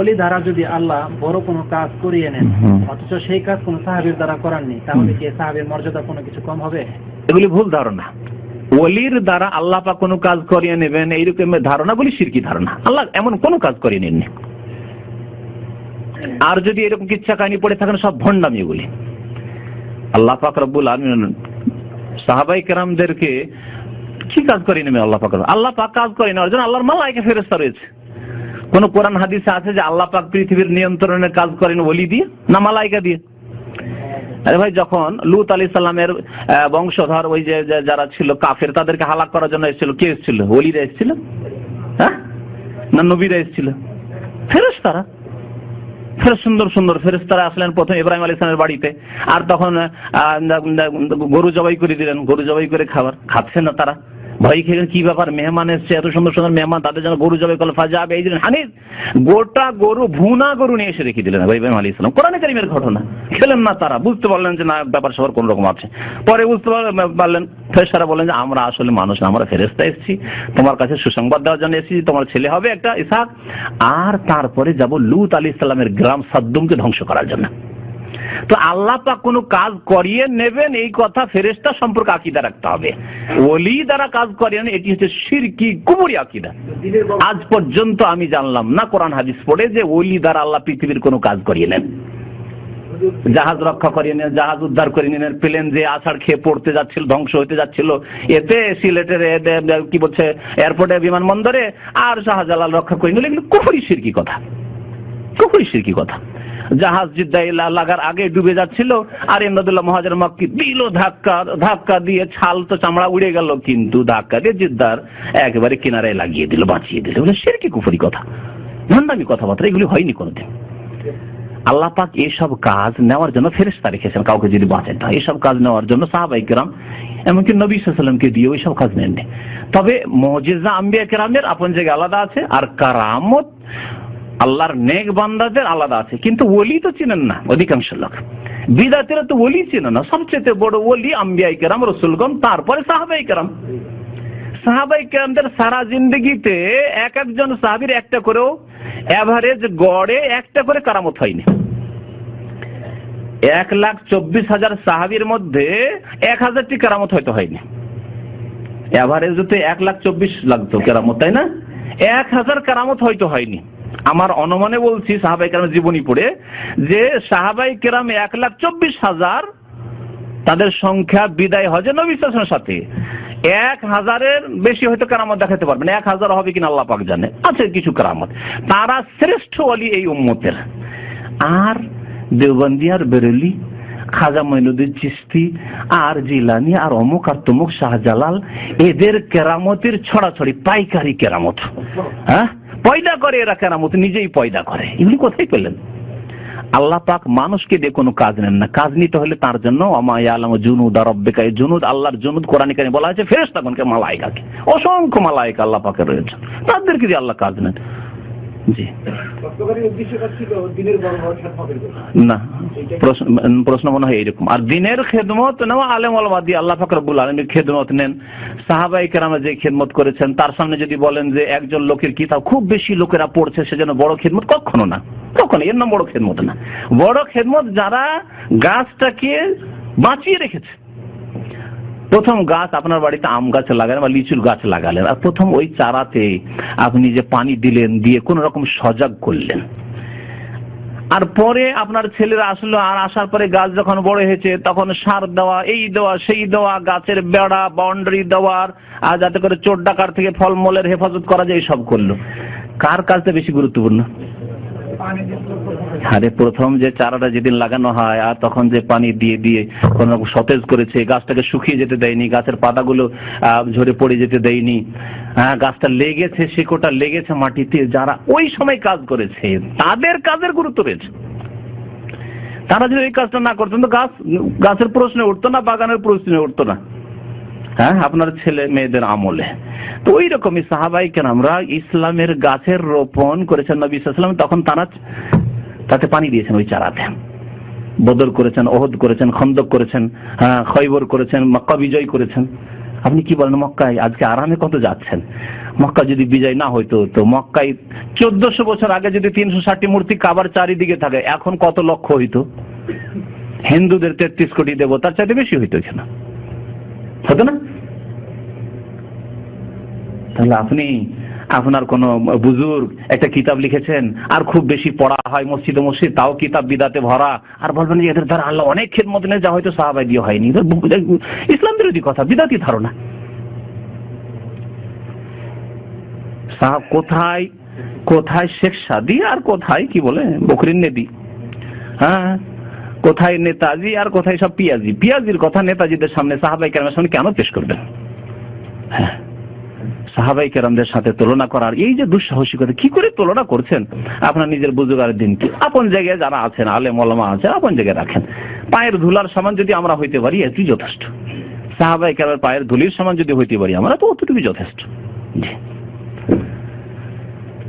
অলি দ্বারা যদি আল্লাহ বড় কোনো কাজ করিয়ে নেন অথচ সেই কাজ কোনো সাহাবির দ্বারা করাননি তাহলে কি সাহাবির মর্যাদা কোনো কিছু কম হবে? এগুলি ভুল ধারণা। ওলির দ্বারা আল্লাহ পাক কোনো কাজ করিয়ে নেবেন ধারণাগুলি সিরকি ধারণা। আল্লাহ এমন কোনো কাজ করিয়ে নেননি। আর যদি এরকম কিচ্ছা কাহিনী পড়ে থাকেন সব ভণ্ডামি এগুলি। আল্লাহ পাক রব্বুল আলমিন সাহাবাই কেরামদেরকে কি কাজ করিয়ে নেবে আল্লাহ পাক? আল্লাহ পাক কাজ করে নেওয়ার জন্য আল্লাহর মালাইকে ফেরেস্তা রয়েছে। কোন কোরআন হাদিসে আছে যে আল্লাহ পাক পৃথিবীর নিয়ন্ত্রণের কাজ করেন ওলি দিয়ে না মালাইকা দিয়ে? আরে ভাই, যখন লুত আলী সাল্লামের বংশধর ওই যে যারা ছিল কাফের, তাদেরকে হালাক করার জন্য এসেছিল, কে এসেছিল? ওলিরা এসেছিল? হ্যাঁ? না নবীরা এসেছিল? ফেরেস তারা ফেরেস সুন্দর সুন্দর ফেরেস তারা আসলেন প্রথম ইব্রাহিম আলী ইসলামের বাড়িতে। আর তখন গরু জবাই করে দিলেন, গরু জবাই করে খাবার। খাচ্ছে না তারা। ভয় খেলেন কি ব্যাপার? মেহমান এসছে, এত সুন্দর সুন্দর মেহমান, তাদের জন্য গরু জবাই করল ফাজা এই দিলেন হানিস গোটা গরু, ভুনা গরু নিয়ে এসে রেখে দিলেন। ইব্রাহিম আলী ইসলাম কোরআন কারিমের ঘটনা, খেলেন না তারা, বুঝতে পারলেন যে না, ব্যাপার সবার কোন রকম আছে। পরে বুঝতে পারলেন- পারলেন, ফেরেশতারা বললেন যে, আমরা আসলে মানুষ আমরা ফেরেস্তা এসেছি, তোমার কাছে সুসংবাদ দেওয়ার জন্য এসেছি, তোমার ছেলে হবে একটা ইসাক আর তারপরে যাব লুত আলী ইসলামের গ্রাম সাদ্দুমকে ধ্বংস করার জন্য। তো আল্লাহ পাক কোনো কাজ করিয়ে নেবেন এই কথা ফেরেস্তা সম্পর্কে আকিদা রাখতে হবে। ওলি দ্বারা কাজ করিয়ে নেন, এটি হচ্ছে সিরকি কুমুরি আকিদা। আজ পর্যন্ত আমি জানলাম না কোরআন হাদিস পড়ে যে ওলি দ্বারা আল্লাহ পৃথিবীর কোনো কাজ করিয়ে নেন। জাহাজ রক্ষা করিয়ে নেন জাহাজ উদ্ধার করে নিলেন প্লেন যে আষাঢ় খেয়ে পড়তে যাচ্ছিল ধ্বংস হতে যাচ্ছিল এতে সিলেটের কি বলছে এয়ারপোর্টে বিমানবন্দরে আর শাহজালাল রক্ষা করে নিল এগুলো কুফুরি সিরকি কথা। কুফুরি সিরকি কথা। জাহাজ জিদ্দায় লা- লাগার আগে ডুবে যাচ্ছিল। আর ইমদাদুল্লাহ মহাজার মক্কি দিল ধাক্কা ধাক্কা দিয়ে ছাল তো চামড়া উড়ে গেল, কিন্তু ধাক্কা দিয়ে জিদ্দার একেবারে কিনারায় লাগিয়ে দিল, বাঁচিয়ে দিল। এগুলো সিরকি কুফুরি কথা। ভণ্ডামি কথাবার্তা, এগুলি হয়নি কোনোদিন। আল্লাহ পাক এইসব কাজ নেওয়ার জন্য ফেরেস্তা রেখেছেন, কাউকে যদি বাঁচেন না। এইসব কাজ নেওয়ার জন্য সাহাবাই কেরাম, এমনকি নবী সাল্লামকে দিয়ে ওইসব কাজ নেননি। তবে মজিজা আম্বিয়া কেরামের আপন জায়গায় আলাদা আছে, আর কারামত আল্লাহর নেক বান্দাদের আলাদা আছে, কিন্তু ওলি তো চিনেন না অধিকাংশ লোক। বিদাতিরা তো ওলি চিনে না, সবচেয়ে বড় ওলি আম্বিয়াই কেরাম রসুলগম তারপরে সাহাবাই কেরাম। সাহাবাই কেরামদের সারা জিন্দগিতে এক একজন সাহাবির একটা করেও এভারেজ গড়ে একটা করে কারামত হয়নি। এক লাখ চব্বিশ হাজার সাহাবির মধ্যে এক হাজারটি কেরামত হয়তো হয়নি। এভারেজ তো এক লাখ চব্বিশ লাগতো কেরামত, তাই না? এক হাজার কেরামত হয়তো হয়নি। আমার অনুমানে বলছি সাহাবাই কেরাম জীবনী পড়ে, যে সাহাবাই কেরাম এক লাখ চব্বিশ হাজার তাদের সংখ্যা বিদায় হজে নবী সাল্লাল্লাহু সাথে। এক হাজারের বেশি হয়তো কারামত দেখাতে পারবেন এক হাজার হবে কিনা আল্লাহ পাক জানে, আছে কিছু কারামত। তারা শ্রেষ্ঠ অলি এই উম্মতের। আর দেওবন্দি, আর বেরেলি, খাজা মঈনুদ্দিন চিস্তি আর জিলানি, আর অমুক আর তমুক শাহজালাল, এদের কেরামতের ছড়াছড়ি, পাইকারি কেরামত। হ্যাঁ? পয়দা করে এরা কেরামত নিজেই পয়দা করে। এগুলি কোথায় পেলেন? আল্লাহ পাক মানুষকে দিয়ে কোনো কাজ নেন না। কাজ নিতে হলে তার জন্য আমায় আলম জুনুদ আর রব্বিকা এই জুনুদ আল্লাহর জুনুদ কোরআন কানে বলা আছে ফেরেশতাগণকে মালায়কাকে। অসংখ্য মালায়কা আল্লাহ পাকের রয়েছে। তাদেরকে দিয়ে আল্লাহ কাজ নেন। জি। না। প্রশ্ন মনে হয় এইরকম। আর দিনের খেদমত নেওয়া আলেম আলমা দিয়ে আল্লাহ ফাকর রব্বুল আলমীর খেদমত নেন। সাহাবাই কেরামা যে খেদমত করেছেন, তার সামনে যদি বলেন যে একজন লোকের কিতাব খুব বেশি লোকেরা পড়ছে সেজন্য বড় খেদমত কখনো না। কখনো, এর নাম বড় খেদমত না। বড় খেদমত যারা গাছটাকে বাঁচিয়ে রেখেছে। প্রথম গাছ আপনার বাড়িতে আম গাছ লাগালেন বা লিচুর গাছ লাগালেন, আর প্রথম ওই চারাতে আপনি যে পানি দিলেন, দিয়ে কোন রকম সজাগ করলেন। আর পরে আপনার ছেলেরা আসলো আর আসার পরে গাছ যখন বড় হয়েছে, তখন সার দেওয়া, এই দেওয়া, সেই দেওয়া, গাছের বেড়া, বাউন্ডারি দেওয়ার, আর যাতে করে চোর ডাকার থেকে ফলমূলের হেফাজত করা যায় সব করল। কার কাজটা বেশি গুরুত্বপূর্ণ? আরে প্রথম যে চারাটা যেদিন লাগানো হয় আর তখন যে পানি দিয়ে দিয়ে কোন সতেজ করেছে গাছটাকে শুকিয়ে যেতে দেয়নি, গাছের পাতাগুলো ঝরে পড়ে যেতে দেয়নি। হ্যাঁ গাছটা লেগেছে, শিকড়টা লেগেছে মাটিতে, যারা ওই সময় কাজ করেছে, তাদের কাজের গুরুত্ব রয়েছে তারা যদি এই কাজটা না করতেন, তো গাছ, গাছের প্রশ্নে উঠতো না, বাগানের প্রশ্নে উঠতো না। হ্যাঁ আপনার ছেলে মেয়েদের আমলে। তো ওই রকমই সাহাবাই কেন আমরা ইসলামের গাছের রোপণ করেছেন নবী ইসলাম তখন তারা তাতে পানি দিয়েছেন ওই চারাতে। বদর করেছেন, ওহদ করেছেন, খন্দক করেছেন হ্যাঁ খৈবর করেছেন, মক্কা বিজয় করেছেন। আপনি কি বলেন, মক্কায় আজকে আরামে কত যাচ্ছেন? মক্কা যদি বিজয় না হইতো, তো মক্কায় চোদ্দশো বছর আগে যদি তিনশো ষাটটি মূর্তি কাবার চারিদিকে থাকে, এখন কত লক্ষ হইতো? হিন্দুদের তেত্রিশ কোটি দেবতার চাইতে বেশি হইতো এখানে। হতো না? তাহলে আপনি আপনার কোন বুজুর্গ একটা কিতাব লিখেছেন, আর খুব বেশি পড়া হয় মসজিদে মসজিদ, তাও কিতাব বিদাতে ভরা। আর বলবেন যে এদের দ্বারা আল্লাহ অনেক খেদমত নেই যা হয়তো সাহাবাই দিয়ে হয়নি। ইসলাম বিরোধী কথা, বিদাতি ধারণা। সাহাব কোথায় কোথায় শেখ সাদি আর কোথায় কি বলে? বকরিন নেবি। হ্যাঁ? কোথায় নেতাজি আর কোথায় সব পিয়াজি? পিয়াজির কথা নেতাজিদের সামনে সাহাবাই কেরামের সামনে কেন পেশ করবেন? হ্যাঁ। সাহাবাই কেরামদের সাথে তুলনা করার এই যে দুঃসাহসিকতা, কি করে তুলনা করছেন? আপনার নিজের বুজুগার দিন কি? আপন জায়গায় যারা আছেন আলে মলমা আছেন আপন জায়গায় রাখেন। পায়ের ধুলার সমান যদি আমরা হইতে পারি, এটি যথেষ্ট। সাহাবাই কেরামের পায়ের ধুলির সমান যদি হইতে পারি, আমরা তো অতটুকু যথেষ্ট। জি।